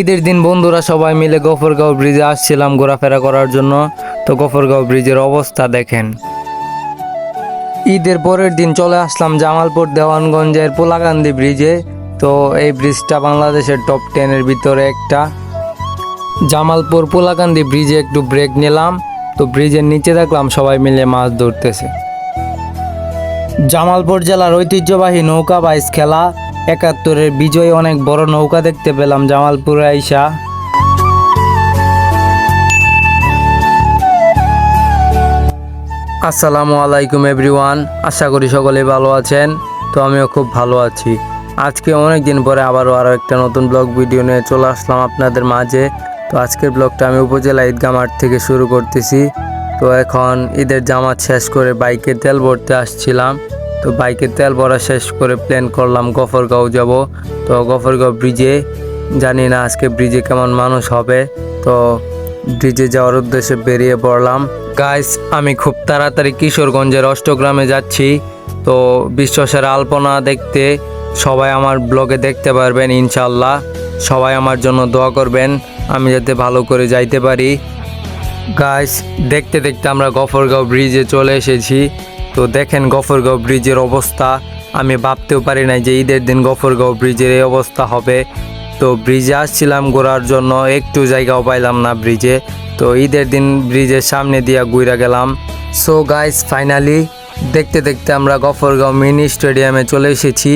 ঈদের দিন বন্ধুরা সবাই মিলে গফরগাঁও ব্রিজে আসছিলাম ঘোরাফেরা করার জন্য। তো গফরগাঁও ব্রিজের অবস্থা দেখেন। ঈদের পরের দিন চলে আসলাম জামালপুর দেওয়ানগঞ্জের পোলাকান্দি ব্রিজে। তো এই ব্রিজটা বাংলাদেশের টপ টেনের ভিতরে একটা। জামালপুর পোলাকান্দি ব্রিজে একটু ব্রেক নিলাম। তো ব্রিজের নিচে দেখলাম সবাই মিলে মাছ ধরতেছে। জামালপুর জেলার ঐতিহ্যবাহী নৌকা বাইস খেলা একাত্তরের বিজয়ী অনেক বড় নৌকা দেখতে পেলাম জামালপুরে আইসা। আসসালামু আলাইকুম এভরিওয়ান, আশা করি সকলে ভালো আছেন, তো আমিও খুব ভালো আছি। আজকে অনেক দিন পরে আবারও আরও একটা নতুন ব্লগ ভিডিও নিয়ে চলে আসলাম আপনাদের মাঝে। তো আজকের ব্লগটা আমি উপজেলা ঈদগাহ মাঠ থেকে শুরু করতেছি। তো এখন ঈদের জামাত শেষ করে বাইকে তেল ভরতে আসছিলাম। তো বাইকে তেল ভরা শেষ করে প্ল্যান করলাম গফরগাঁও যাব। তো গফরগাঁও ব্রিজে জানি না আজকে ব্রিজে কেমন মানুষ হবে। তো ব্রিজে যাওয়ার উদ্দেশ্যে বেরিয়ে পড়লাম। গাইস আমি খুব তাড়াতাড়ি কিশোরগঞ্জের অষ্টগ্রামে যাচ্ছি। তো বিশ্বসেরা আলপনা দেখতে সবাই আমার ব্লগে দেখতে পারবেন ইনশাল্লাহ সবাই আমার জন্য দোয়া করবেন, আমি যাতে ভালো করে যাইতে পারি। গাইস দেখতে দেখতে আমরা গফরগাঁও ব্রিজে চলে এসেছি। তো দেখেন গফরগাঁও ব্রিজের অবস্থা। আমি ভাবতেও পারি নাই যে ঈদের দিন গফরগাঁও ব্রিজের এই অবস্থা হবে। তো ব্রিজে আসছিলাম, ঘোরার জন্য একটু জায়গাও পাইলাম না ব্রিজে। তো ঈদের দিন ব্রিজের সামনে দিয়া ঘুরে গেলাম। সো গাইস ফাইনালি দেখতে দেখতে আমরা গফরগাঁও মিনি স্টেডিয়ামে চলে এসেছি।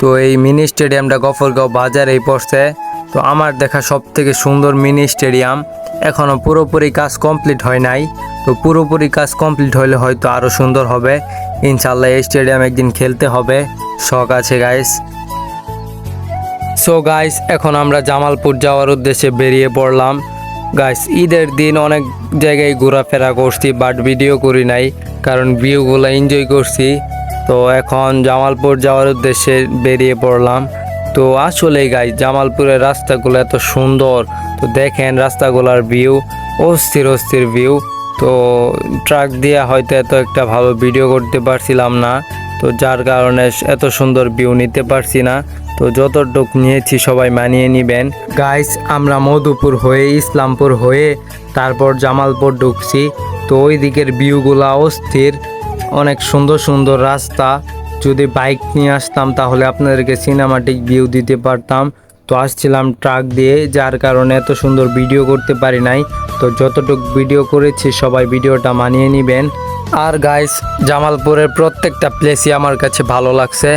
তো এই মিনি স্টেডিয়ামটা গফরগাঁও বাজারেই পড়ছে। তো আমার দেখা সব থেকে সুন্দর মিনি স্টেডিয়াম। এখনও পুরোপুরি কাজ কমপ্লিট হয় নাই। তো পুরোপুরি কাজ কমপ্লিট হলে হয়তো আরও সুন্দর হবে। ইনশাল্লাহ এই স্টেডিয়াম একদিন খেলতে হবে। শখ আছে গাইস সো গাইস এখন আমরা জামালপুর যাওয়ার উদ্দেশ্যে বেরিয়ে পড়লাম। গাইস ঈদের দিন অনেক জায়গায় ঘোরাফেরা করছি বাট ভিডিও করি নাই, কারণ ভিউগুলো এনজয় করছি। তো এখন জামালপুর যাওয়ার উদ্দেশ্যে বেরিয়ে পড়লাম। তো আসলেই গাইস জামালপুরের রাস্তাগুলো এত সুন্দর তো দেখেন রাস্তাগুলার ভিউ অস্থির অস্থির ভিউ তো ট্রাক দিয়ে হয়তো এত একটা ভালো ভিডিও করতে পারছিলাম না, তো যার কারণে এত সুন্দর ভিউ নিতে পারছি না। তো যতটুক নিয়েছি সবাই মানিয়ে নেবেন। গাইস আমরা মধুপুর হয়ে ইসলামপুর হয়ে তারপর জামালপুর ঢুকছি। তো ওই দিকের ভিউগুলা অস্থির, অনেক সুন্দর সুন্দর রাস্তা। যদি বাইক নিয়ে আসতাম তাহলে আপনাদেরকে সিনেমাটিক ভিউ দিতে পারতাম। তো আসছিলাম ট্রাক দিয়ে, যার কারণে এত সুন্দর ভিডিও করতে পারি নাই। তো যতটুকু ভিডিও করেছি, সবাই ভিডিওটা মানিয়ে নেবেন। আর গাইস জামালপুরের প্রত্যেকটা প্লেসই আমার কাছে ভালো লাগছে।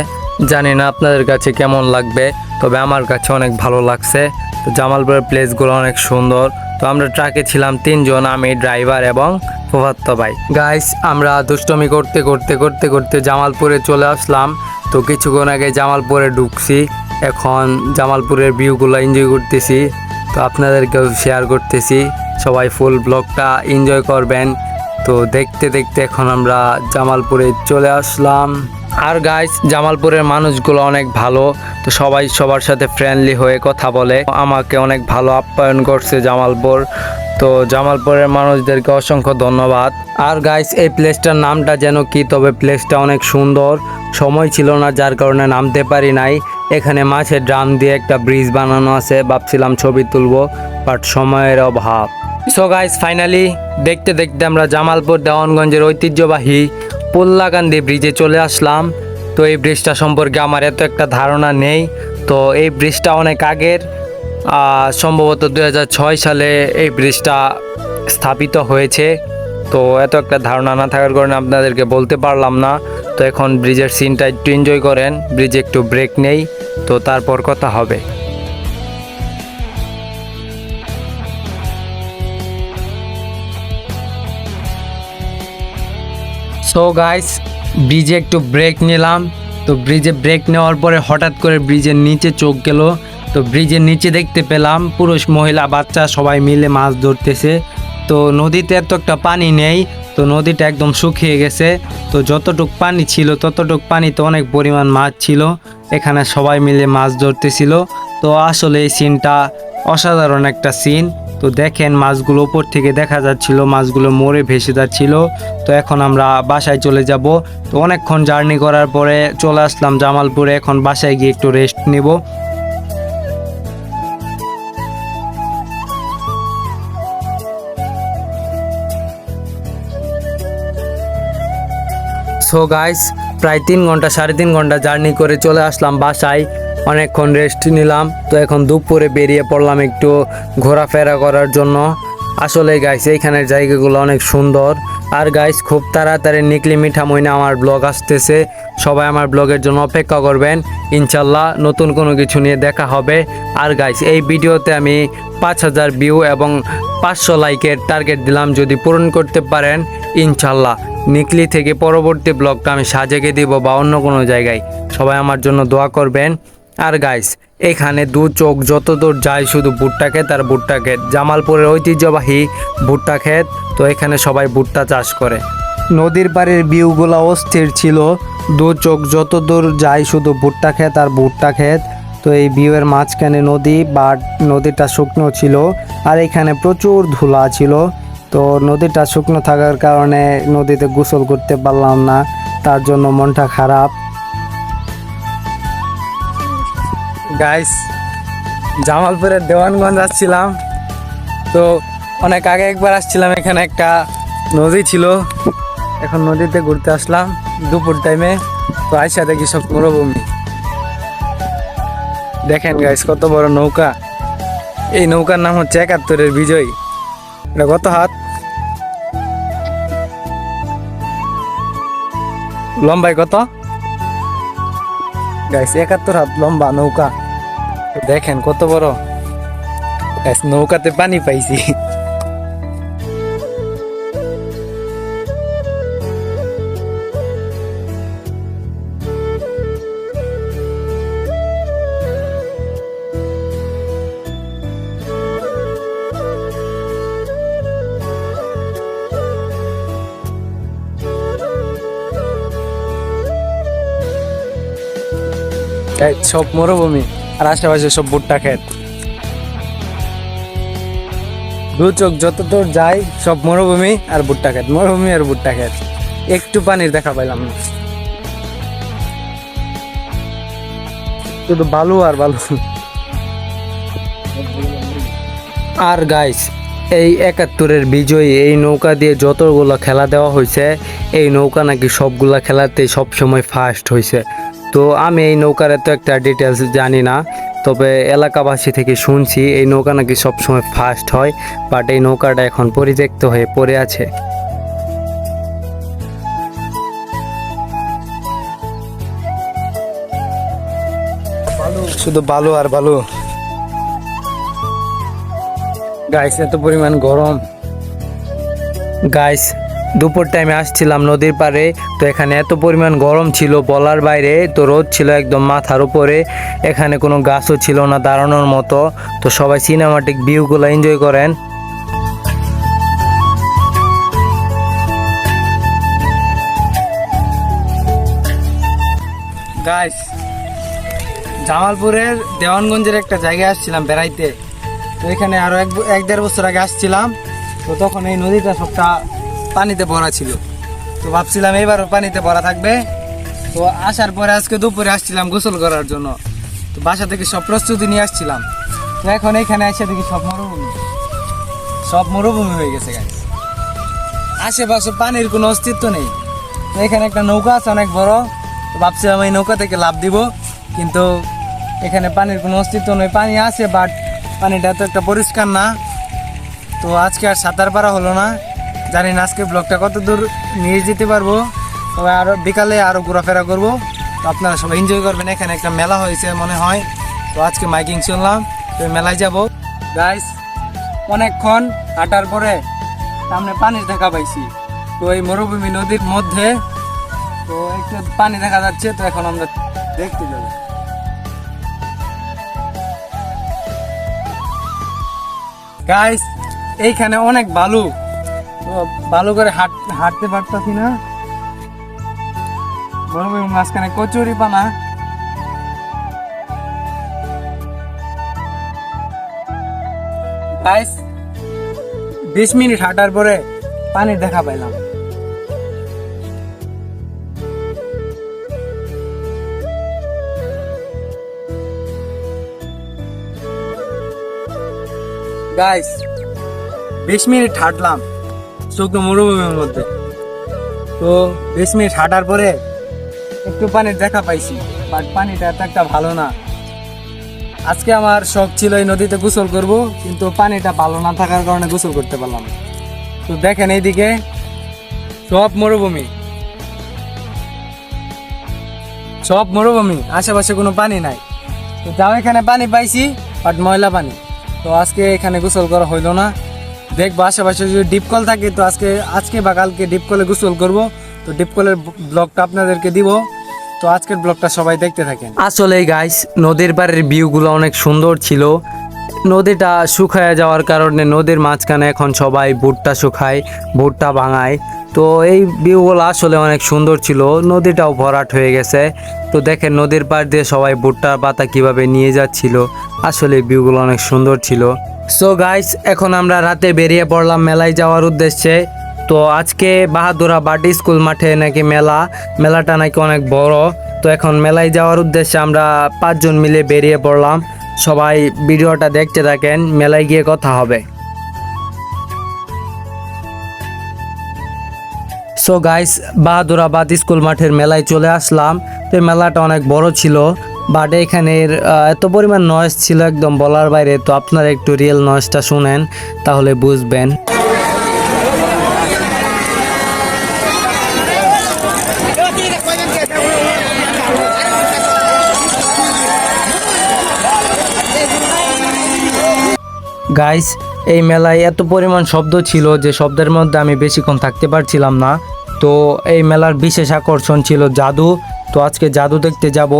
জানি না আপনাদের কাছে কেমন লাগবে, তবে আমার কাছে অনেক ভালো লাগছে। তো জামালপুরের প্লেসগুলো অনেক সুন্দর। তো আমরা ট্রাকে ছিলাম তিনজন, আমি ড্রাইভার এবং ফুফাত্ত ভাই। গাইস আমরা দুষ্টমি করতে করতে করতে করতে জামালপুরে চলে আসলাম। তো কিছুক্ষণ আগে জামালপুরে ঢুকছি। এখন জামালপুরের ভিউগুলো এনজয় করতেছি। তো আপনাদেরকেও শেয়ার করতেছি। সবাই ফুল ব্লগটা এনজয় করবেন। তো দেখতে দেখতে এখন আমরা জামালপুরে চলে আসলাম। আর গাইস জামালপুরের মানুষগুলো অনেক ভালো। তো সবাই সবার সাথে ফ্রেন্ডলি হয়ে কথা বলে। আমাকে অনেক ভালো আপ্যায়ন করছে জামালপুর। তো জামালপুরের মানুষদেরকে অসংখ্য ধন্যবাদ। আর গাইস এই প্লেসটার নামটা যেন কি, তবে প্লেসটা অনেক সুন্দর। সময় ছিল না, যার কারণে নামতে পারি নাই। এখানে মাছের ড্রাম দিয়ে একটা ব্রিজ বানানো আছে। ভাবছিলাম ছবি তুলবো বাট সময়ের অভাব। সো গাইস ফাইনালি দেখতে দেখতে আমরা জামালপুর দেওয়ানগঞ্জের ঐতিহ্যবাহী পোল্লাকান্দি ব্রিজে চলে আসলাম। তো এই ব্রিজটা সম্পর্কে আমার এত একটা ধারণা নেই। তো এই ব্রিজটা অনেক আগের সম্ভবত দুই হাজার ছয় সালে এই ব্রিজটা স্থাপিত হয়েছে। তো এত একটা ধারণা না থাকার কারণে আপনাদেরকে বলতে পারলাম না। তো এখন ব্রিজের সিনটা একটু এনজয় করেন। ব্রিজে একটু ব্রেক নেই। তো তারপর কথা হবে। সো গাইস ব্রিজে একটু ব্রেক নিলাম। তো ব্রিজে ব্রেক নেওয়ার পরে হঠাৎ করে ব্রিজের নিচে চোখ গেল। তো ব্রিজের নিচে দেখতে পেলাম পুরুষ, মহিলা, বাচ্চা সবাই মিলে মাছ ধরতেছে। তো নদীতে এত একটা পানি নেই, তো নদীটা একদম শুকিয়ে গেছে। তো যতটুক পানি ছিল, ততটুক পানিতে অনেক পরিমাণ মাছ ছিল। এখানে সবাই মিলে মাছ ধরতেছিল। তো আসলে এই সিনটা অসাধারণ একটা সিন। তো দেখেন মাছগুলো উপর থেকে দেখা যাচ্ছিল, মাছগুলো মরে ভেসে যাচ্ছিল। তো এখন আমরা বাসায় চলে যাব। তো অনেকক্ষণ জার্নি করার পরে চলে আসলাম জামালপুরে। এখন বাসায় গিয়ে একটু রেস্ট নেব। সো গাইস, প্রায় তিন ঘণ্টা, সাড়ে তিন ঘণ্টা জার্নি করে চলে আসলাম বাসায়। অনেকক্ষণ রেস্ট নিলাম। তো এখন দুপুরে বেরিয়ে পড়লাম একটু ঘোরাফেরা করার জন্য। আসলে গাইস, এইখানের জায়গাগুলো অনেক সুন্দর। আর গাইস খুব তাড়াতাড়ি নিকলি মিঠা মইনা আমার ব্লগ আসতেছে। সবাই আমার ব্লগের জন্য অপেক্ষা করবেন। ইনশাল্লাহ নতুন কোনো কিছু নিয়ে দেখা হবে। আর গাইস এই ভিডিওতে আমি পাঁচ হাজার ভিউ এবং পাঁচশো লাইকের টার্গেট দিলাম। যদি পূরণ করতে পারেন, ইনশাল্লাহ নিকলি থেকে পরবর্তী ব্লগটা আমি সাজেকে দিব বা অন্য কোনো জায়গায়। সবাই আমার জন্য দোয়া করবেন। আর গাইস এখানে দু চোখ যত দূর যায় শুধু ভুট্টা ক্ষেত আর ভুট্টা ক্ষেত। জামালপুরের ঐতিহ্যবাহী ভুট্টা ক্ষেত, তো এখানে সবাই ভুট্টা চাষ করে। নদীর পাড়ের ভিউগুলো অস্থির ছিল। দু চোখ যত দূর যায় শুধু ভুট্টা ক্ষেত আর ভুট্টা ক্ষেত। তো এই ভিউয়ের মাঝখানে নদী বাট নদীটা শুকনো ছিল আর এখানে প্রচুর ধুলা ছিল। তো নদীটা শুকনো থাকার কারণে নদীতে গোসল করতে পারলাম না। তার জন্য মনটা খারাপ। গাইস জামালপুরের দেওয়ানগঞ্জ আসছিলাম। তো অনেক আগে একবার আসছিলাম, এখানে একটা নদী ছিল। এখন নদীতে ঘুরতে আসলাম দুপুর টাইমে তো আইসা দেখি সব মরুভূমি। দেখেন গাইস কত বড় নৌকা। এই নৌকার নাম হচ্ছে একাত্তরের বিজয়। এটা কত হাত? লম্বাই কত? গাইস একাত্তর হাত লম্বা নৌকা। দেখেন কত বড়। নৌকাতে পানি পাইছি। সব মরুভূমি। আর আশেপাশে সব ভুট্টা ক্ষেত। দু চোখ যত দূর যায় সব মরুভূমি আর ভুট্টা ক্ষেত, মরুভূমি আর ভুট্টা ক্ষেত। একটু পানির দেখা পাইলাম না। শুধু বালু আর বালু। আর গাইস এই একাত্তরের বিজয়ী এই নৌকা দিয়ে যতগুলো খেলা দেওয়া হয়েছে এই নৌকা নাকি সবগুলা খেলাতে সবসময় ফার্স্ট হয়েছে তো আমি এই নৌকার এত একটা ডিটেলস জানি না তবে এলাকাবাসী থেকে শুনছি এই নৌকা নাকি সবসময় ফার্স্ট হয় বাট এই নৌকাটা এখন পরিত্যক্ত হয়ে পড়ে আছে। শুধু বালু আর বালু। গাইস এত পরিমাণ গরম। গাইস দুপুর টাইমে আসছিলাম নদীর পাড়ে, তো এখানে এত পরিমাণ গরম ছিল, বলার বাইরে তো রোদ ছিল একদম মাথার উপরে, এখানে কোনো গাছও ছিল না দাঁড়ানোর মতো, তো সবাই সিনেমাটিক ভিউগুলো এনজয় করেন। গাইস জামালপুরের দেওয়ানগঞ্জের একটা জায়গায় আসছিলাম বেড়াইতে, তো এখানে আরও এক এক দেড় বছর আগে আসছিলাম, তো তখন এই নদীটা সবটা পানিতে ভরা ছিল। তো ভাবছিলাম এবারও পানিতে ভরা থাকবে। তো আসার পরে আজকে দুপুরে আসছিলাম গোসল করার জন্য। তো বাসা থেকে সব প্রস্তুতি নিয়ে আসছিলাম। তো এখন এখানে এসে দেখি সব মরুভূমি। সব মরুভূমি হয়ে গেছে গাছ আশেপাশে পানির কোনো অস্তিত্ব নেই। তো এখানে একটা নৌকা আছে অনেক বড়। তো ভাবছিলাম এই নৌকা থেকে লাভ দিব। কিন্তু এখানে পানির কোনো অস্তিত্ব নেই। পানি আছে বাট পানিটা তো একটা পরিষ্কার না। তো আজকে আর সাঁতার পারা হলো না। জানি না আজকে ব্লগটা কত দূর নিয়ে যেতে পারব। তবে আরও বিকালে আরও ঘোরাফেরা করব। তো আপনারা সবাই এনজয় করবেন। এখানে একটা মেলা হয়েছে মনে হয়। তো আজকে মাইকিং শুনলাম তো মেলায় যাব। গাইস অনেকক্ষণ হাঁটার পরে সামনে পানির দেখা পাইছি। তো এই মরুভূমি নদীর মধ্যে তো একটু পানি দেখা যাচ্ছে। তো এখন আমরা দেখতে যাব। গাইস এইখানে অনেক বালু। বালু করে হাঁট, হাঁটতে পারতাছি না। মরুভূমির মাঝখানে কচুরি পানা গাইস বিশ মিনিট হাঁটার পরে পানির দেখা পাইলাম। গাইস বিশ মিনিট হাঁটলাম। শুকনো মরুভূমির মধ্যে। তো বিশ মিনিট হাঁটার পরে একটু পানির দেখা পাইছি বাট পানিটা এত একটা ভালো না। আজকে আমার শখ ছিল এই নদীতে গোসল করব, কিন্তু পানিটা ভালো না থাকার কারণে গোসল করতে পারলাম। তো দেখেন এইদিকে সব মরুভূমি। সব মরুভূমি, আশেপাশে কোনো পানি নাই। তো যাও এখানে পানি পাইছি বাট ময়লা পানি। তো আজকে এখানে গোসল করা হইল না। দেখব, আশেপাশে যদি ডিপ কল থাকে, তো আজকে আজকে বা কালকে ডিপ কলে গোসল করব। তো ডিপ কলের ব্লগটা আপনাদেরকে দিব। তো আজকের ব্লগটা সবাই দেখতে থাকেন। আসলে গাইস নদীর পাড়ের ভিউগুলো অনেক সুন্দর ছিল। নদীটা শুকায় যাওয়ার কারণে নদীর মাঝখানে এখন সবাই ভুট্টা শুকায়, ভুট্টা ভাঙায়। তো এই ভিউগুলো আসলে অনেক সুন্দর ছিল, নদীটাও ভরাট হয়ে গেছে। তো দেখেন, নদীর পাড় দিয়ে সবাই ভুট্টার পাতা কীভাবে নিয়ে যাচ্ছিল। আসলে ভিউগুলো অনেক সুন্দর ছিল। সো গাইস এখন আমরা রাতে বেরিয়ে পড়লাম মেলায় যাওয়ার উদ্দেশ্যে। তো আজকে বাহাদুরা বাটি স্কুল মাঠে নাকি মেলা? মেলাটা নাকি অনেক বড়। তো এখন মেলায় যাওয়ার উদ্দেশ্যে আমরা পাঁচজন মিলে বেরিয়ে পড়লাম। সবাই ভিডিওটা দেখতে থাকেন, মেলায় গিয়ে কথা হবে। সো গাইস বাহাদুরাবাদ স্কুল মাঠের মেলায় চলে আসলাম। তো মেলাটা অনেক বড় ছিল। বাট এখানের এত পরিমাণ নয়েজ ছিল একদম বলার বাইরে, তো আপনারা একটু রিয়েল নয়েজটা শুনেন, তাহলে বুঝবেন। গাইস এই মেলায় এত পরিমাণ শব্দ ছিল যে শব্দের মধ্যে আমি বেশিক্ষণ থাকতে পারছিলাম না। তো এই মেলার বিশেষ আকর্ষণ ছিল জাদু। তো আজকে জাদু দেখতে যাব।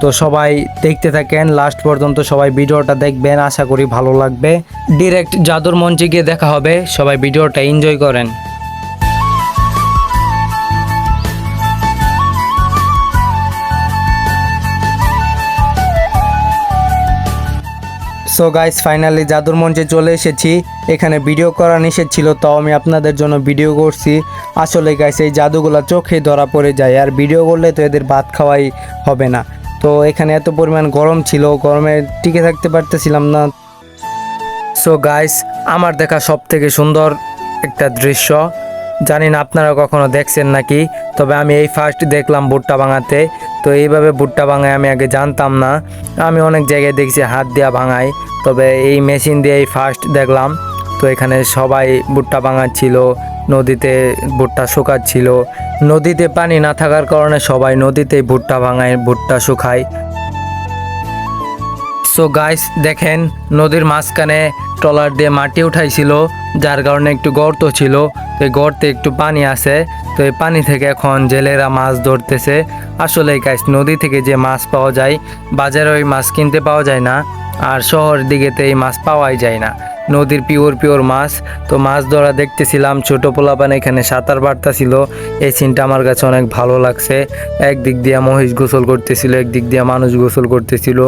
তো সবাই দেখতে থাকেন লাস্ট পর্যন্ত সবাই ভিডিওটা দেখবেন, আশা করি ভালো লাগবে। ডিরেক্ট জাদুর মঞ্চে গিয়ে দেখা হবে, সবাই ভিডিওটা এনজয় করেন। সো গাইস ফাইনালি জাদুর মঞ্চে চলে এসেছি। এখানে ভিডিও করা নিষেধ ছিল তাও আমি আপনাদের জন্য ভিডিও করছি। আসলে গাইস এই জাদুগুলো চোখে ধরা পড়ে যায়, আর ভিডিও করলে তো এদের ভাত খাওয়াই হবে না। তো এখানে এত পরিমাণ গরম ছিল, গরমে টিকে থাকতে পারতেছিলাম না। সো গাইস আমার দেখা সব থেকে সুন্দর একটা দৃশ্য। জানি না আপনারা কখনো দেখছেন নাকি, তবে আমি এই ফার্স্ট দেখলাম ভুট্টা ভাঙাতে। তো এইভাবে ভুট্টা ভাঙায় আমি আগে জানতাম না। আমি অনেক জায়গায় দেখছি হাত দিয়া ভাঙায়, তবে এই মেশিন দিয়ে এই ফার্স্ট দেখলাম। তো এখানে সবাই ভুট্টা ভাঙাচ্ছিল নদীতে ভুট্টা শুকাচ্ছিল। নদীতে পানি না থাকার কারণে সবাই নদীতেই ভুট্টা ভাঙায়, ভুট্টা শুকায়। সো গাইস দেখেন, নদীর মাঝখানে ট্রলার দিয়ে মাটি উঠাইছিল, যার কারণে একটু গর্ত ছিল। এই গর্তে একটু পানি আছে। তো এই পানি থেকে এখন জেলেরা মাছ ধরতেছে। আসলে গাইস নদী থেকে যে মাছ পাওয়া যায়, বাজারে ওই মাছ কিনতে পাওয়া যায় না। আর শহর দিকেতে এই মাছ পাওয়াই যায় না। নদীর পিওর পিওর মাছ। তো মাছ ধরা দেখতেছিলাম, ছোট পোলাপান এখানে সাঁতার বাড়তাছিল। এই সিনটা আমার কাছে অনেক ভালো লাগছে। একদিক দিয়ে মহিষ গোসল করতেছিল, একদিক দিয়ে মানুষ গোসল করতেছিল।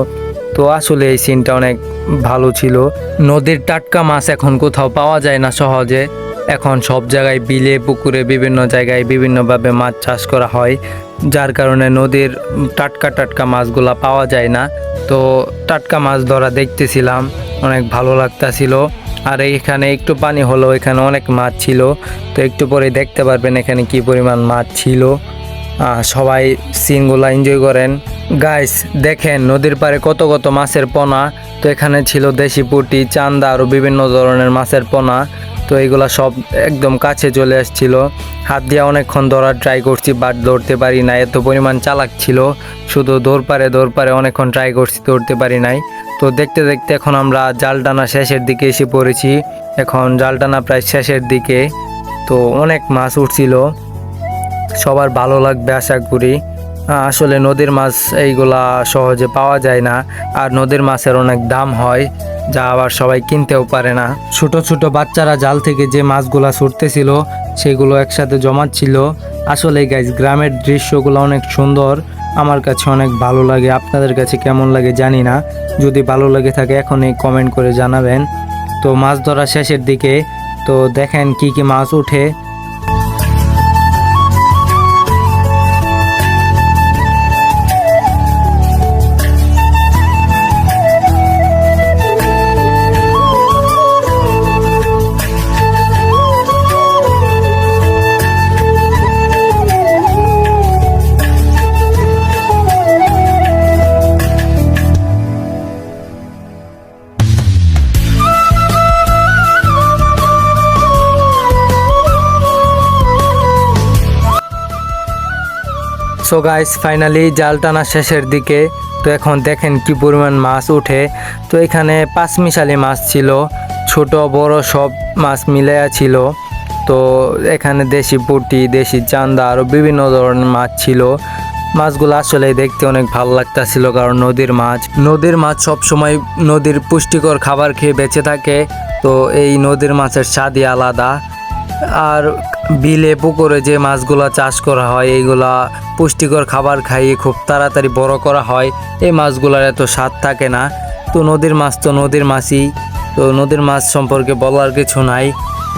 তো আসলে এই সিনটা অনেক ভালো ছিল। নদীর টাটকা মাছ এখন কোথাও পাওয়া যায় না সহজে। এখন সব জায়গায় বিলে, পুকুরে, বিভিন্ন জায়গায় বিভিন্নভাবে মাছ চাষ করা হয়। যার কারণে নদীর টাটকা টাটকা মাছগুলা পাওয়া যায় না। তো টাটকা মাছ ধরা দেখতেছিলাম, অনেক ভালো লাগতাছিল। আর এখানে একটু পানি হলো এখানে অনেক মাছ ছিল। তো একটু পরে দেখতে পারবেন এখানে কি পরিমাণ মাছ ছিল। সবাই সিনগুলা এনজয় করেন। গাইস দেখেন নদীর পাড়ে কত কত মাছের পোনা। তো এখানে ছিল দেশি পুঁটি, চান্দা আরও বিভিন্ন ধরনের মাছের পোনা। তো এইগুলা সব একদম কাছে চলে আসছিল। হাত দিয়ে অনেকক্ষণ ধরার ট্রাই করছি, বাট ধরতে পারি না এত পরিমাণ চালাক ছিল, শুধু দৌড় পারে দৌড় পারে অনেকক্ষণ ট্রাই করছি, ধরতে পারি নাই। তো দেখতে দেখতে এখন আমরা জাল টানা শেষের দিকে এসে পড়েছি। এখন জাল টানা প্রায় শেষের দিকে। তো অনেক মাছ উঠছিল। সবার ভালো লাগবে, আশা করি। আসলে নদীর মাছ এইগুলা সহজে পাওয়া যায় না। আর নদীর মাছের অনেক দাম হয়। যা আবার সবাই কিনতেও পারে না। ছোট ছোট বাচ্চারা জাল থেকে যে মাছগুলা ছুটতেছিল, সেগুলো একসাথে জমাচ্ছিল। আসলে গাইজ গ্রামের দৃশ্যগুলো অনেক সুন্দর। আমার কাছে অনেক ভালো লাগে। আপনাদের কাছে কেমন লাগে জানি না। যদি ভালো লাগে থাকে, এখনই কমেন্ট করে জানাবেন। তো মাছ ধরা শেষের দিকে, তো দেখেন কি কি মাছ উঠে। সো গাইস ফাইনালি জাল টানা শেষের দিকে। তো এখন দেখেন কি পরিমাণ মাছ ওঠে। তো এখানে পাঁচমিশালি মাছ ছিল, ছোট, বড় সব মাছ মিলাইয়া ছিল। তো এখানে দেশি পুঁটি, দেশি চান্দা আরও বিভিন্ন ধরনের মাছ ছিল। মাছগুলো আসলে দেখতে অনেক ভালো লাগতাছিল কারণ নদীর মাছ। নদীর মাছ সব সময় নদীর পুষ্টিকর খাবার খেয়ে বেঁচে থাকে। তো এই নদীর মাছের স্বাদই আলাদা। আর বিলে পুকুরে যে মাছগুলো চাষ করা হয়, এইগুলা পুষ্টিকর খাবার খাইয়ে খুব তাড়াতাড়ি বড় করা হয়, এই মাছগুলোর এত স্বাদ থাকে না। তো নদীর মাছ তো নদীর মাছই, তো নদীর মাছ সম্পর্কে বলার কিছু নাই।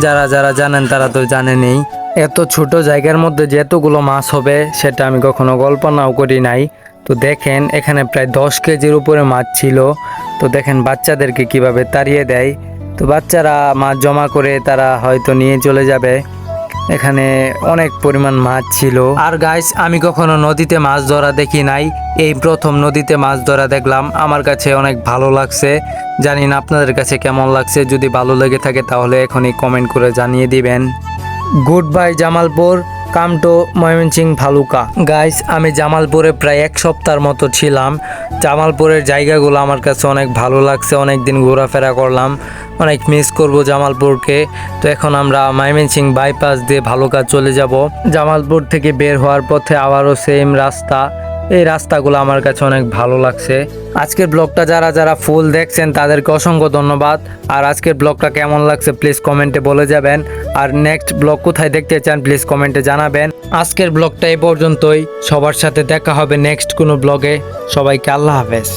যারা যারা জানেন তারা তো জানেনই। এত ছোট জায়গার মধ্যে যে এতগুলো মাছ হবে, সেটা আমি কখনো কল্পনাও করি নাই। তো দেখেন, এখানে প্রায় দশ কেজির উপরে মাছ ছিল। তো দেখেন বাচ্চাদেরকে কীভাবে তাড়িয়ে দেয়। তো বাচ্চারা মাছ জমা করে তারা হয়তো নিয়ে চলে যাবে। এখানে অনেক পরিমাণ মাছ ছিল। আর গাইস আমি কখনো নদীতে মাছ ধরা দেখি নাই। এই প্রথম নদীতে মাছ ধরা দেখলাম। আমার কাছে অনেক ভালো লাগছে। জানি না আপনাদের কাছে কেমন লাগছে। যদি ভালো লেগে থাকে তাহলে এখনই কমেন্ট করে জানিয়ে দিবেন। Good bye Jamalpur. Come to Mymensingh Bhaluka. Guys আমি জামালপুরে প্রায় এক সপ্তাহের মতো ছিলাম। জামালপুরের জায়গাগুলো আমার কাছে অনেক ভালো লাগছে অনেক দিন ঘোরাফেরা করলাম, অনেক মিস করব জামালপুরকে। তো এখন আমরা ময়মনসিং বাইপাস দিয়ে ভালুকা চলে যাব। জামালপুর থেকে বের হওয়ার পথে আবারও সেম রাস্তা। এই রাস্তাগুলো আমার কাছে অনেক ভালো লাগছে। আজকের ব্লগটা যারা যারা ফুল দেখছেন, তাদেরকে অসংখ্য ধন্যবাদ। আর আজকের ব্লগটা কেমন লাগছে প্লিজ কমেন্টে বলে যাবেন। আর নেক্সট ব্লগ কোথায় দেখতে চান প্লিজ কমেন্টে জানাবেন। আজকের ব্লগটা এ পর্যন্তই। সবার সাথে দেখা হবে নেক্সট কোনো ব্লগে। সবাইকে আল্লাহ হাফেজ।